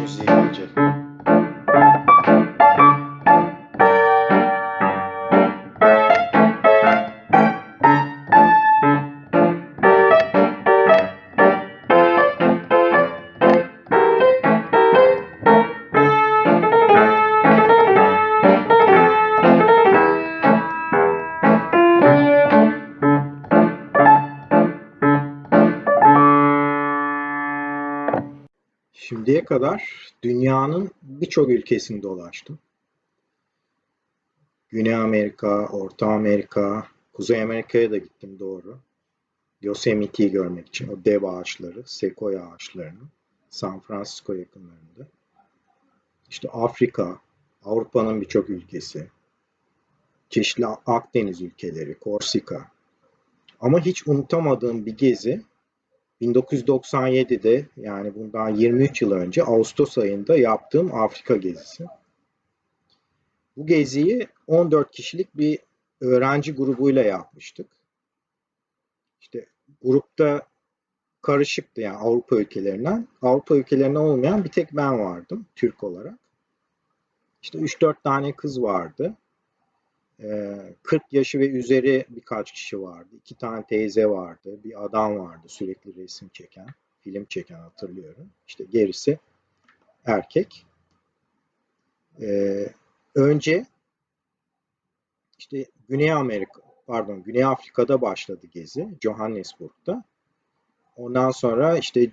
you see, Music Şimdiye kadar dünyanın birçok ülkesini dolaştım. Güney Amerika, Orta Amerika, Kuzey Amerika'ya da gittim doğru. Yosemite'yi görmek için o dev ağaçları, sekoya ağaçlarını San Francisco yakınlarında. İşte Afrika, Avrupa'nın birçok ülkesi, çeşitli Akdeniz ülkeleri, Korsika. Ama hiç unutamadığım bir gezi 1997'de yani bundan 23 yıl önce Ağustos ayında yaptığım Afrika gezisi. Bu geziyi 14 kişilik bir öğrenci grubuyla yapmıştık. İşte grupta karışıktı yani Avrupa ülkelerinden. Avrupa ülkelerinden olmayan bir tek ben vardım Türk olarak. İşte 3-4 tane kız vardı. 40 ee, yaşı ve üzeri birkaç kişi vardı. İki tane teyze vardı. Bir adam vardı sürekli resim çeken, film çeken hatırlıyorum. İşte gerisi erkek. Ee, önce işte Güney Amerika, pardon Güney Afrika'da başladı gezi. Johannesburg'da. Ondan sonra işte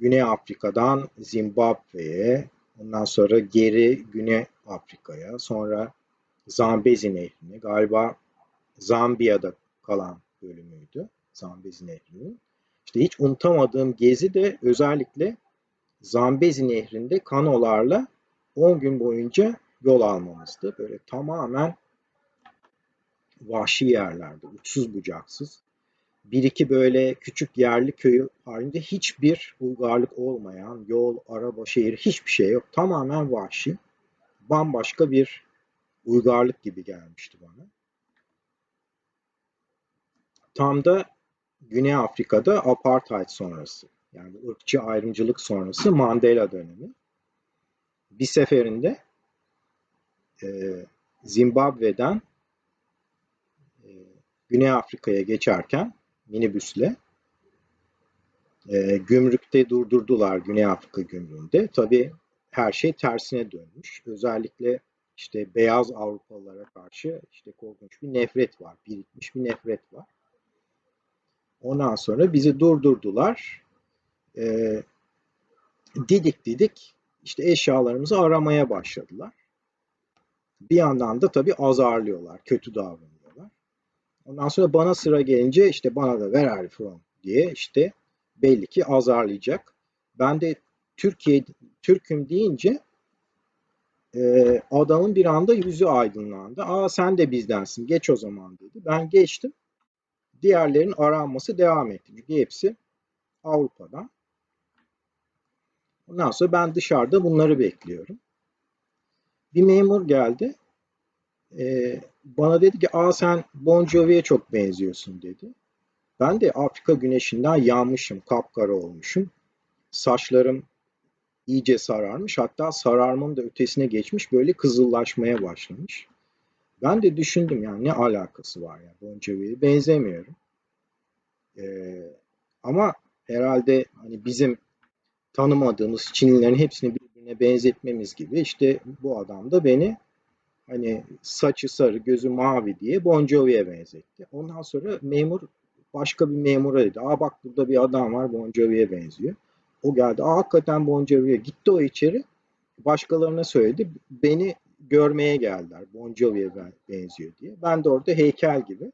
Güney Afrika'dan Zimbabwe'ye, ondan sonra geri Güney Afrika'ya, sonra Zambezi Nehri'ni galiba Zambiya'da kalan bölümüydü. Zambezi Nehri'nin. İşte hiç unutamadığım gezi de özellikle Zambezi Nehri'nde kanolarla 10 gün boyunca yol almamızdı. Böyle tamamen vahşi yerlerde, uçsuz bucaksız. Bir iki böyle küçük yerli köyü halinde hiçbir uygarlık olmayan yol, araba, şehir hiçbir şey yok. Tamamen vahşi. Bambaşka bir uygarlık gibi gelmişti bana. Tam da Güney Afrika'da apartheid sonrası yani ırkçı ayrımcılık sonrası Mandela dönemi. Bir seferinde e, Zimbabwe'den e, Güney Afrika'ya geçerken minibüsle e, gümrükte durdurdular Güney Afrika gümrüğünde. Tabii her şey tersine dönmüş. Özellikle işte beyaz Avrupalılara karşı işte korkunç bir nefret var. Birikmiş bir nefret var. Ondan sonra bizi durdurdular. Ee, didik didik işte eşyalarımızı aramaya başladılar. Bir yandan da tabii azarlıyorlar, kötü davranıyorlar. Ondan sonra bana sıra gelince işte bana da ver are from diye işte belli ki azarlayacak. Ben de Türkiye Türk'üm deyince e, adamın bir anda yüzü aydınlandı. Aa sen de bizdensin geç o zaman dedi. Ben geçtim. Diğerlerin aranması devam etti. Çünkü hepsi Avrupa'dan. Ondan sonra ben dışarıda bunları bekliyorum. Bir memur geldi. Ee, bana dedi ki aa sen Bon Jovi'ye çok benziyorsun dedi. Ben de Afrika güneşinden yanmışım, kapkara olmuşum. Saçlarım iyice sararmış. Hatta sararmanın da ötesine geçmiş böyle kızıllaşmaya başlamış. Ben de düşündüm yani ne alakası var ya Bon Jovi'ye benzemiyorum. Ee, ama herhalde hani bizim tanımadığımız Çinlilerin hepsini birbirine benzetmemiz gibi işte bu adam da beni hani saçı sarı, gözü mavi diye Bon Jovi'ye benzetti. Ondan sonra memur başka bir memura dedi. Aa bak burada bir adam var Bon Jovi'ye benziyor. O geldi. Aa, hakikaten Bon Jovi'ye gitti o içeri. Başkalarına söyledi. Beni görmeye geldiler. Bon Jovi'ye benziyor diye. Ben de orada heykel gibi.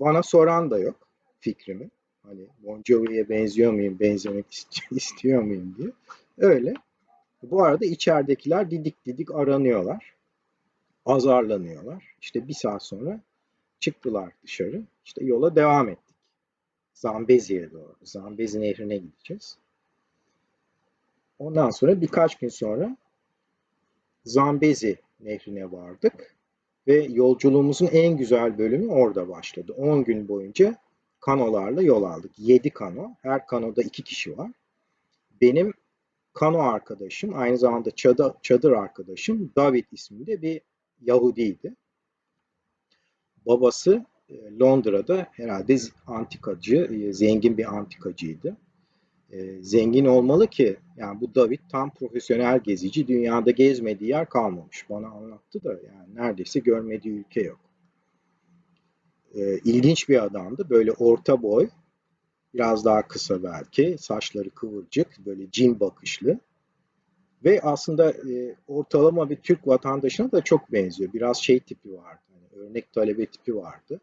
Bana soran da yok fikrimi. Hani Bon Jovi'ye benziyor muyum, benzemek istiyor muyum diye. Öyle. Bu arada içeridekiler didik didik aranıyorlar. Azarlanıyorlar. İşte bir saat sonra çıktılar dışarı. İşte yola devam ettik. Zambezi'ye doğru. Zambezi Nehri'ne gideceğiz. Ondan sonra birkaç gün sonra Zambezi Nehri'ne vardık. Ve yolculuğumuzun en güzel bölümü orada başladı. 10 gün boyunca kanolarla yol aldık. 7 kano. Her kanoda 2 kişi var. Benim kano arkadaşım, aynı zamanda çadır, çadır arkadaşım David isminde bir Yahudiydi. Babası Londra'da herhalde antikacı, e, zengin bir antikacıydı. E, zengin olmalı ki, yani bu David tam profesyonel gezici, dünyada gezmediği yer kalmamış. Bana anlattı da yani neredeyse görmediği ülke yok. İlginç bir adamdı, böyle orta boy, Biraz daha kısa belki. Saçları kıvırcık, böyle cin bakışlı. Ve aslında e, ortalama bir Türk vatandaşına da çok benziyor. Biraz şey tipi vardı. Yani örnek talebe tipi vardı.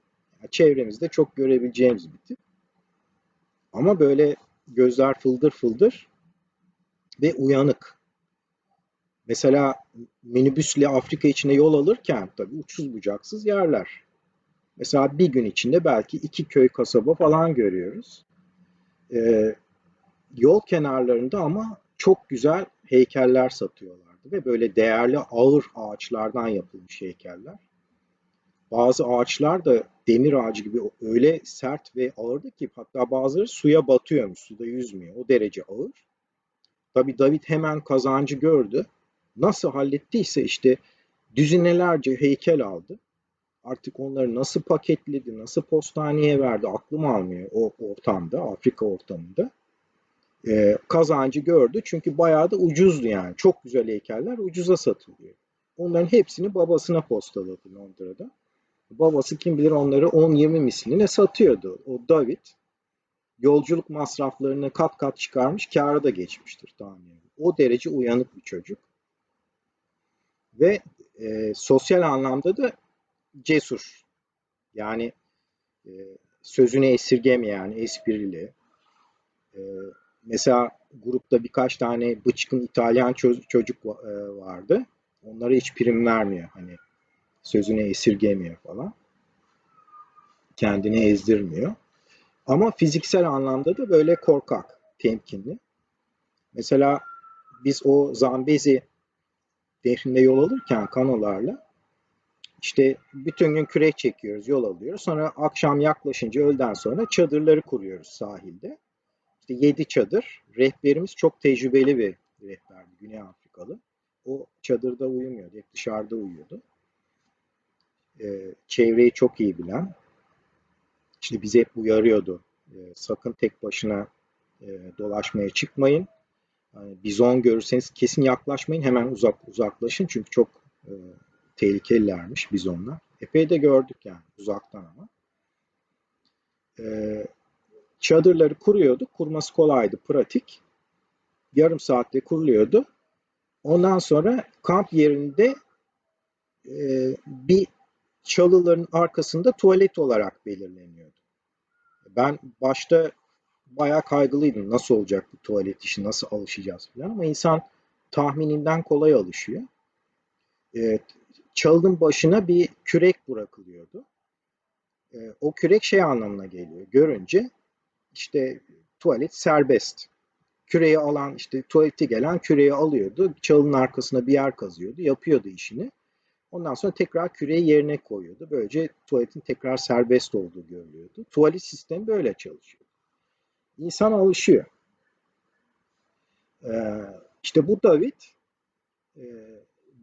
Çevremizde çok görebileceğimiz bir tip. Ama böyle gözler fıldır fıldır ve uyanık. Mesela minibüsle Afrika içine yol alırken tabii uçsuz bucaksız yerler. Mesela bir gün içinde belki iki köy kasaba falan görüyoruz. Ee, yol kenarlarında ama çok güzel heykeller satıyorlardı ve böyle değerli ağır ağaçlardan yapılmış heykeller. Bazı ağaçlar da demir ağacı gibi öyle sert ve ağırdı ki hatta bazıları suya batıyormuş, suda yüzmüyor. O derece ağır. Tabii David hemen kazancı gördü. Nasıl hallettiyse işte düzinelerce heykel aldı. Artık onları nasıl paketledi, nasıl postaneye verdi aklım almıyor o ortamda, Afrika ortamında. Ee, kazancı gördü çünkü bayağı da ucuzdu yani. Çok güzel heykeller ucuza satılıyor. Onların hepsini babasına postaladı Londra'da. Babası kim bilir onları 10-20 misline satıyordu. O David yolculuk masraflarını kat kat çıkarmış, kâra da geçmiştir tahminim. O derece uyanık bir çocuk. Ve e, sosyal anlamda da cesur. Yani e, sözünü esirgemeyen, esprili. E, mesela grupta birkaç tane bıçkın İtalyan çocuk e, vardı. Onlara hiç prim vermiyor. Hani sözünü esirgemiyor falan. Kendini ezdirmiyor. Ama fiziksel anlamda da böyle korkak, temkinli. Mesela biz o Zambezi dehrinde yol alırken kanolarla işte bütün gün kürek çekiyoruz, yol alıyoruz. Sonra akşam yaklaşınca öğleden sonra çadırları kuruyoruz sahilde. İşte yedi çadır. Rehberimiz çok tecrübeli bir rehberdi, Güney Afrikalı. O çadırda uyumuyordu, hep dışarıda uyuyordu. Ee, çevreyi çok iyi bilen. İşte bizi hep uyarıyordu. Ee, sakın tek başına e, dolaşmaya çıkmayın. Yani bizon görürseniz kesin yaklaşmayın. Hemen uzak uzaklaşın. Çünkü çok e, tehlikelilermiş bizonlar. Epey de gördük yani uzaktan ama. E, çadırları kuruyorduk. Kurması kolaydı, pratik. Yarım saatte kuruluyordu. Ondan sonra kamp yerinde e, bir çalıların arkasında tuvalet olarak belirleniyordu. Ben başta bayağı kaygılıydım. Nasıl olacak bu tuvalet işi, nasıl alışacağız falan ama insan tahmininden kolay alışıyor. E, çalının başına bir kürek bırakılıyordu. E, o kürek şey anlamına geliyor. Görünce işte tuvalet serbest. Küreği alan işte tuvalete gelen küreği alıyordu. Çalının arkasına bir yer kazıyordu. Yapıyordu işini. Ondan sonra tekrar küreği yerine koyuyordu. Böylece tuvaletin tekrar serbest olduğu görülüyordu. Tuvalet sistemi böyle çalışıyor. İnsan alışıyor. Ee, işte bu David e,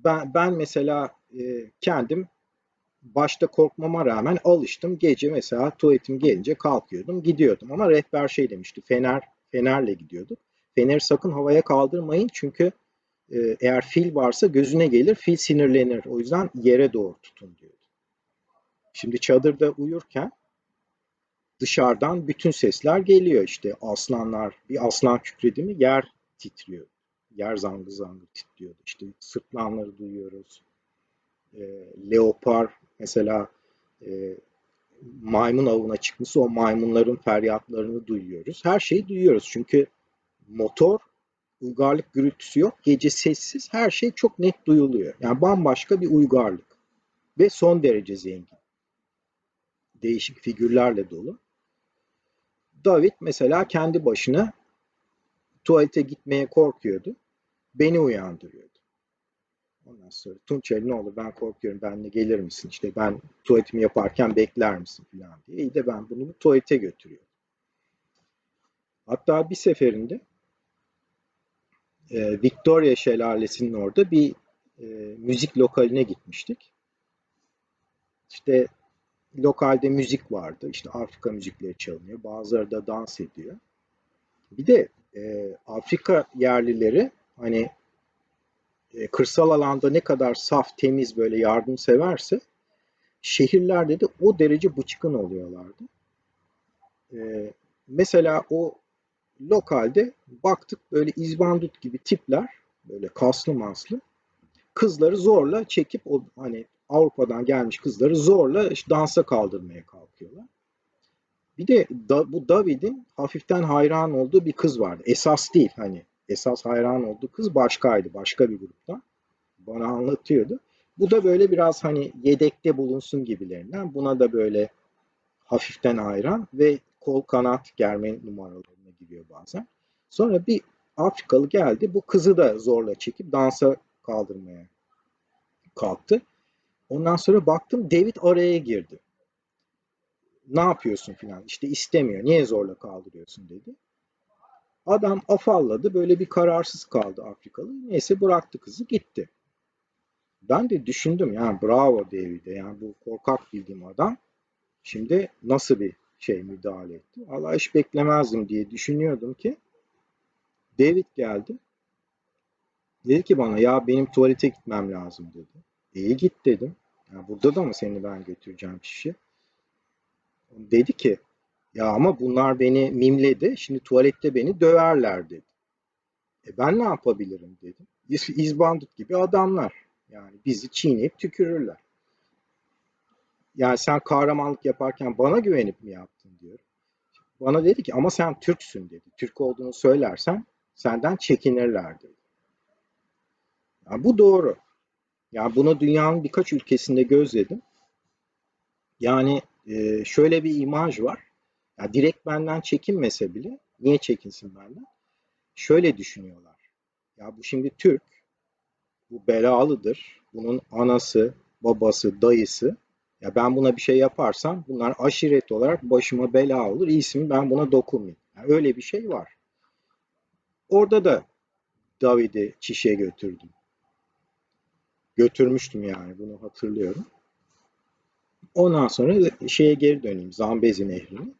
ben, ben mesela e, kendim başta korkmama rağmen alıştım. Gece mesela tuvaletim gelince kalkıyordum, gidiyordum. Ama rehber şey demişti, fener fenerle gidiyorduk. Feneri sakın havaya kaldırmayın çünkü eğer fil varsa gözüne gelir, fil sinirlenir. O yüzden yere doğru tutun diyordu. Şimdi çadırda uyurken dışarıdan bütün sesler geliyor işte aslanlar, bir aslan kükredi mi yer titriyor. Yer zangır zangır titriyordu. İşte sırtlanları duyuyoruz. E, leopar mesela e, maymun avına çıkmışsa o maymunların feryatlarını duyuyoruz. Her şeyi duyuyoruz çünkü motor uygarlık gürültüsü yok. Gece sessiz her şey çok net duyuluyor. Yani bambaşka bir uygarlık ve son derece zengin. Değişik figürlerle dolu. David mesela kendi başına tuvalete gitmeye korkuyordu. Beni uyandırıyordu. Ondan sonra Tunçeli ne olur ben korkuyorum benle gelir misin? İşte ben tuvaletimi yaparken bekler misin falan diye. İyi de ben bunu tuvalete götürüyorum. Hatta bir seferinde e, Victoria Şelalesi'nin orada bir e, müzik lokaline gitmiştik. İşte lokalde müzik vardı. İşte Afrika müzikleri çalınıyor. Bazıları da dans ediyor. Bir de e, Afrika yerlileri hani e, kırsal alanda ne kadar saf, temiz, böyle yardımseverse şehirlerde de o derece bıçkın oluyorlardı. E, mesela o lokalde baktık böyle izbandut gibi tipler böyle kaslı maslı kızları zorla çekip o hani Avrupa'dan gelmiş kızları zorla işte dansa kaldırmaya kalkıyorlar. Bir de da, bu David'in hafiften hayran olduğu bir kız vardı. Esas değil hani esas hayran olduğu kız başkaydı. Başka bir gruptan. Bana anlatıyordu. Bu da böyle biraz hani yedekte bulunsun gibilerinden. Buna da böyle hafiften hayran ve kol kanat germe numaralarına giriyor bazen. Sonra bir Afrikalı geldi. Bu kızı da zorla çekip dansa kaldırmaya kalktı. Ondan sonra baktım David araya girdi. Ne yapıyorsun filan. İşte istemiyor. Niye zorla kaldırıyorsun dedi. Adam afalladı. Böyle bir kararsız kaldı Afrikalı. Neyse bıraktı kızı gitti. Ben de düşündüm yani bravo David'e. Yani bu korkak bildiğim adam. Şimdi nasıl bir şey müdahale etti. Allah hiç beklemezdim diye düşünüyordum ki David geldi. Dedi ki bana ya benim tuvalete gitmem lazım dedi. İyi git dedim. Ya burada da mı seni ben götüreceğim kişi? Dedi ki ya ama bunlar beni mimledi. Şimdi tuvalette beni döverler dedi. E ben ne yapabilirim dedim. İz, izbandut gibi adamlar. Yani bizi çiğneyip tükürürler. Yani sen kahramanlık yaparken bana güvenip mi yaptın diyor. Bana dedi ki ama sen Türksün dedi. Türk olduğunu söylersen senden çekinirler dedi. Yani bu doğru. Yani bunu dünyanın birkaç ülkesinde gözledim. Yani e, şöyle bir imaj var. Yani direkt benden çekinmese bile niye çekinsin benden? Şöyle düşünüyorlar. Ya bu şimdi Türk, bu belalıdır. Bunun anası, babası, dayısı. Ya ben buna bir şey yaparsam bunlar aşiret olarak başıma bela olur. İyisi ben buna dokunmayayım. Yani öyle bir şey var. Orada da David'i çişe götürdüm. Götürmüştüm yani bunu hatırlıyorum. Ondan sonra şeye geri döneyim Zambezi Nehri'ne.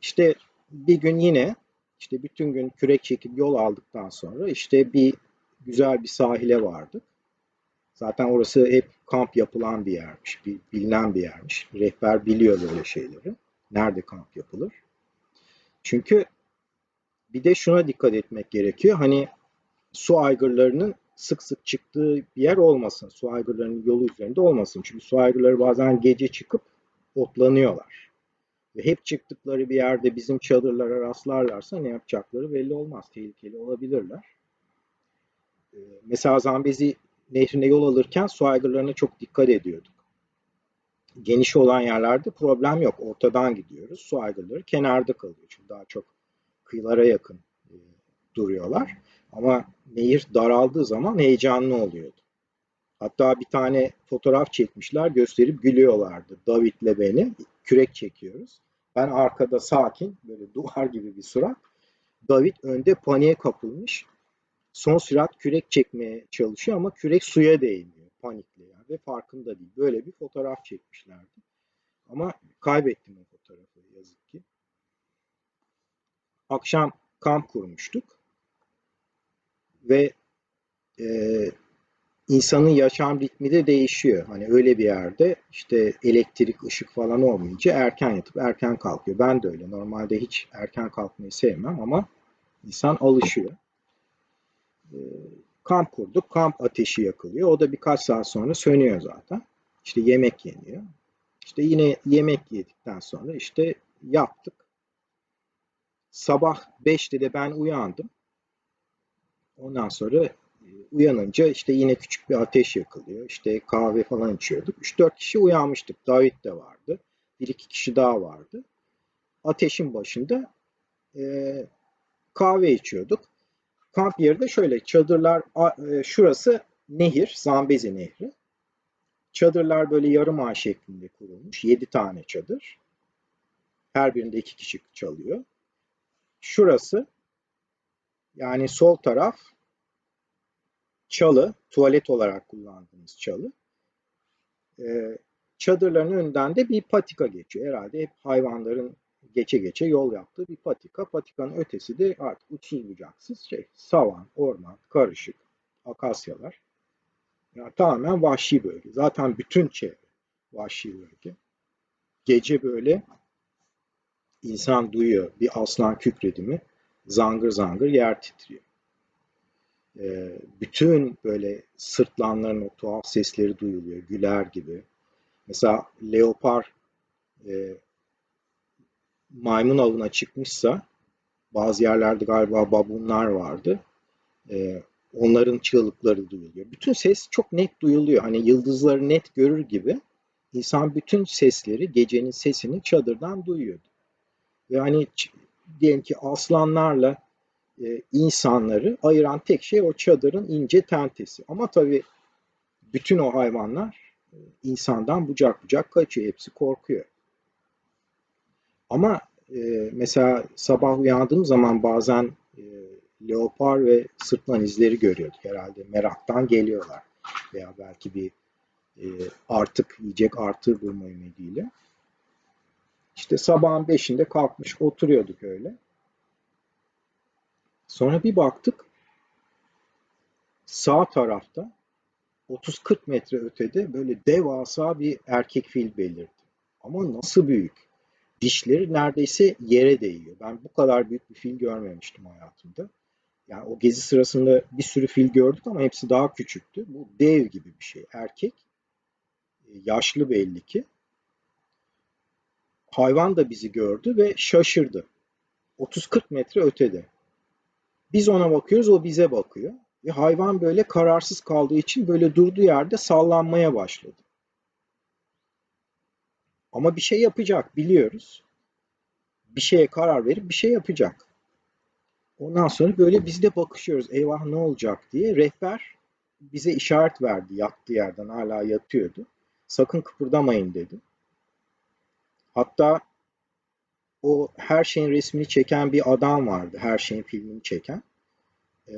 İşte bir gün yine işte bütün gün kürek çekip yol aldıktan sonra işte bir güzel bir sahile vardık. Zaten orası hep kamp yapılan bir yermiş, bilinen bir yermiş. Rehber biliyor böyle şeyleri. Nerede kamp yapılır. Çünkü bir de şuna dikkat etmek gerekiyor. Hani su aygırlarının sık sık çıktığı bir yer olmasın. Su aygırlarının yolu üzerinde olmasın. Çünkü su aygırları bazen gece çıkıp otlanıyorlar. Ve hep çıktıkları bir yerde bizim çadırlara rastlarlarsa ne yapacakları belli olmaz. Tehlikeli olabilirler. Ee, mesela Zambezi nehrine yol alırken su aygırlarına çok dikkat ediyorduk. Geniş olan yerlerde problem yok. Ortadan gidiyoruz. Su aygırları kenarda kalıyor. Çünkü daha çok kıyılara yakın e, duruyorlar. Ama nehir daraldığı zaman heyecanlı oluyordu. Hatta bir tane fotoğraf çekmişler, gösterip gülüyorlardı. David'le beni kürek çekiyoruz. Ben arkada sakin, böyle duvar gibi bir surat. David önde paniğe kapılmış. Son sürat kürek çekmeye çalışıyor ama kürek suya değmiyor panikle yani ve farkında değil. Böyle bir fotoğraf çekmişlerdi. Ama kaybettim o fotoğrafı yazık ki. Akşam kamp kurmuştuk ve e, insanın yaşam ritmi de değişiyor. Hani öyle bir yerde işte elektrik, ışık falan olmayınca erken yatıp erken kalkıyor. Ben de öyle. Normalde hiç erken kalkmayı sevmem ama insan alışıyor. E, kamp kurduk. Kamp ateşi yakılıyor. O da birkaç saat sonra sönüyor zaten. İşte yemek yeniyor. İşte yine yemek yedikten sonra işte yaptık. Sabah 5'te de ben uyandım. Ondan sonra e, uyanınca işte yine küçük bir ateş yakılıyor. İşte kahve falan içiyorduk. 3-4 kişi uyanmıştık. David de vardı. Bir iki kişi daha vardı. Ateşin başında e, kahve içiyorduk. Kamp yeri de şöyle çadırlar e, şurası nehir, Zambezi Nehri. Çadırlar böyle yarım ağ şeklinde kurulmuş. 7 tane çadır. Her birinde iki kişi çalıyor. Şurası yani sol taraf çalı, tuvalet olarak kullandığımız çalı. Ee, çadırların önünden de bir patika geçiyor. Herhalde hep hayvanların geçe geçe yol yaptığı bir patika. Patikanın ötesi de artık uçsuz bucaksız şey, savan, orman, karışık, akasyalar. Yani tamamen vahşi bölge. Zaten bütün çevre vahşi bölge. Gece böyle İnsan duyuyor. Bir aslan kükredi mi zangır zangır yer titriyor. Ee, bütün böyle sırtlanların o tuhaf sesleri duyuluyor. Güler gibi. Mesela leopar e, maymun avına çıkmışsa bazı yerlerde galiba babunlar vardı. E, onların çığlıkları duyuluyor. Bütün ses çok net duyuluyor. Hani yıldızları net görür gibi insan bütün sesleri, gecenin sesini çadırdan duyuyordu. Ve hani diyelim ki aslanlarla e, insanları ayıran tek şey o çadırın ince tentesi. Ama tabii bütün o hayvanlar e, insandan bucak bucak kaçıyor. Hepsi korkuyor. Ama e, mesela sabah uyandığım zaman bazen e, leopar ve sırtlan izleri görüyorduk. Herhalde meraktan geliyorlar. Veya belki bir e, artık yiyecek artı bulma ümidiyle. İşte sabahın beşinde kalkmış oturuyorduk öyle. Sonra bir baktık sağ tarafta 30-40 metre ötede böyle devasa bir erkek fil belirdi. Ama nasıl büyük? Dişleri neredeyse yere değiyor. Ben bu kadar büyük bir fil görmemiştim hayatımda. Yani o gezi sırasında bir sürü fil gördük ama hepsi daha küçüktü. Bu dev gibi bir şey. Erkek, yaşlı belli ki. Hayvan da bizi gördü ve şaşırdı. 30-40 metre ötede. Biz ona bakıyoruz, o bize bakıyor. Ve hayvan böyle kararsız kaldığı için böyle durduğu yerde sallanmaya başladı. Ama bir şey yapacak biliyoruz. Bir şeye karar verip bir şey yapacak. Ondan sonra böyle biz de bakışıyoruz. Eyvah ne olacak diye. Rehber bize işaret verdi yattığı yerden. Hala yatıyordu. Sakın kıpırdamayın dedi. Hatta o her şeyin resmini çeken bir adam vardı. Her şeyin filmini çeken. Ee,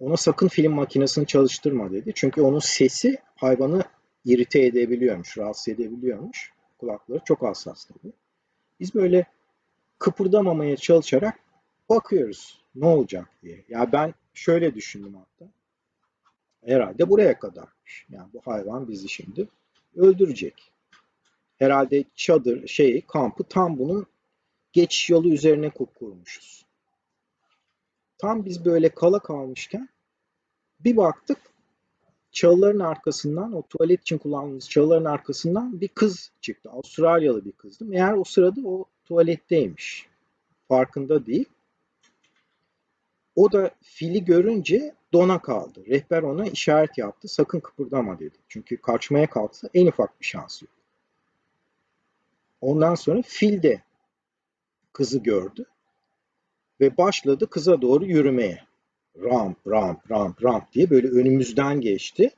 ona sakın film makinesini çalıştırma dedi. Çünkü onun sesi hayvanı irite edebiliyormuş, rahatsız edebiliyormuş. Kulakları çok hassas tabii. Biz böyle kıpırdamamaya çalışarak bakıyoruz ne olacak diye. Ya ben şöyle düşündüm hatta. Herhalde buraya kadarmış. Yani bu hayvan bizi şimdi öldürecek. Herhalde çadır şeyi kampı tam bunun geçiş yolu üzerine kurmuşuz. Tam biz böyle kala kalmışken bir baktık çalıların arkasından o tuvalet için kullandığımız çalıların arkasından bir kız çıktı. Avustralyalı bir kızdı. Meğer o sırada o tuvaletteymiş. Farkında değil. O da fili görünce dona kaldı. Rehber ona işaret yaptı. Sakın kıpırdama dedi. Çünkü kaçmaya kalksa en ufak bir şansı yok. Ondan sonra fil de kızı gördü ve başladı kıza doğru yürümeye. Ramp, ramp, ramp, ramp diye böyle önümüzden geçti.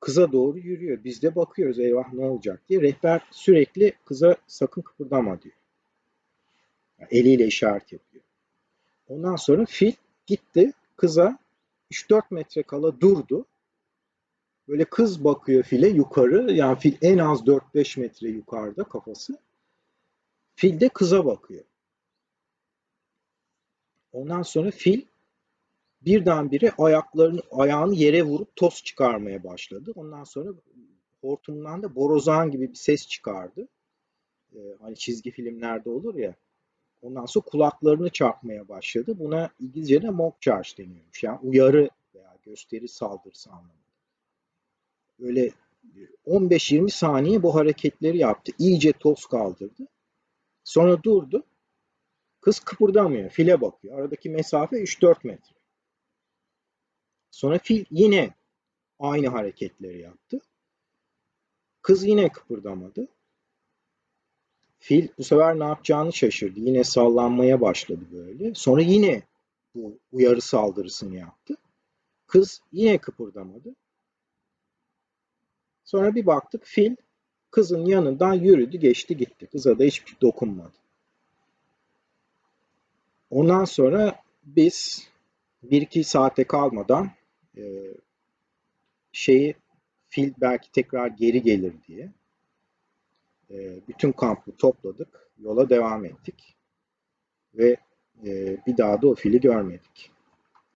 Kıza doğru yürüyor. Biz de bakıyoruz eyvah ne olacak diye. Rehber sürekli kıza sakın kıpırdama diyor. Yani eliyle işaret yapıyor. Ondan sonra fil gitti kıza 3-4 metre kala durdu. Böyle kız bakıyor file yukarı. Yani fil en az 4-5 metre yukarıda kafası. Fil de kıza bakıyor. Ondan sonra fil birdenbire ayaklarını ayağını yere vurup toz çıkarmaya başladı. Ondan sonra hortumdan da borazan gibi bir ses çıkardı. Ee, hani çizgi filmlerde olur ya. Ondan sonra kulaklarını çarpmaya başladı. Buna İngilizce'de mock charge deniyormuş. Yani uyarı veya gösteri saldırısı anlamında. Öyle 15-20 saniye bu hareketleri yaptı. İyice toz kaldırdı. Sonra durdu. Kız kıpırdamıyor. File bakıyor. Aradaki mesafe 3-4 metre. Sonra fil yine aynı hareketleri yaptı. Kız yine kıpırdamadı. Fil bu sefer ne yapacağını şaşırdı. Yine sallanmaya başladı böyle. Sonra yine bu uyarı saldırısını yaptı. Kız yine kıpırdamadı. Sonra bir baktık fil kızın yanından yürüdü geçti gitti. Kıza da hiçbir dokunmadı. Ondan sonra biz bir iki saate kalmadan e, şeyi fil belki tekrar geri gelir diye e, bütün kampı topladık, yola devam ettik ve e, bir daha da o fili görmedik.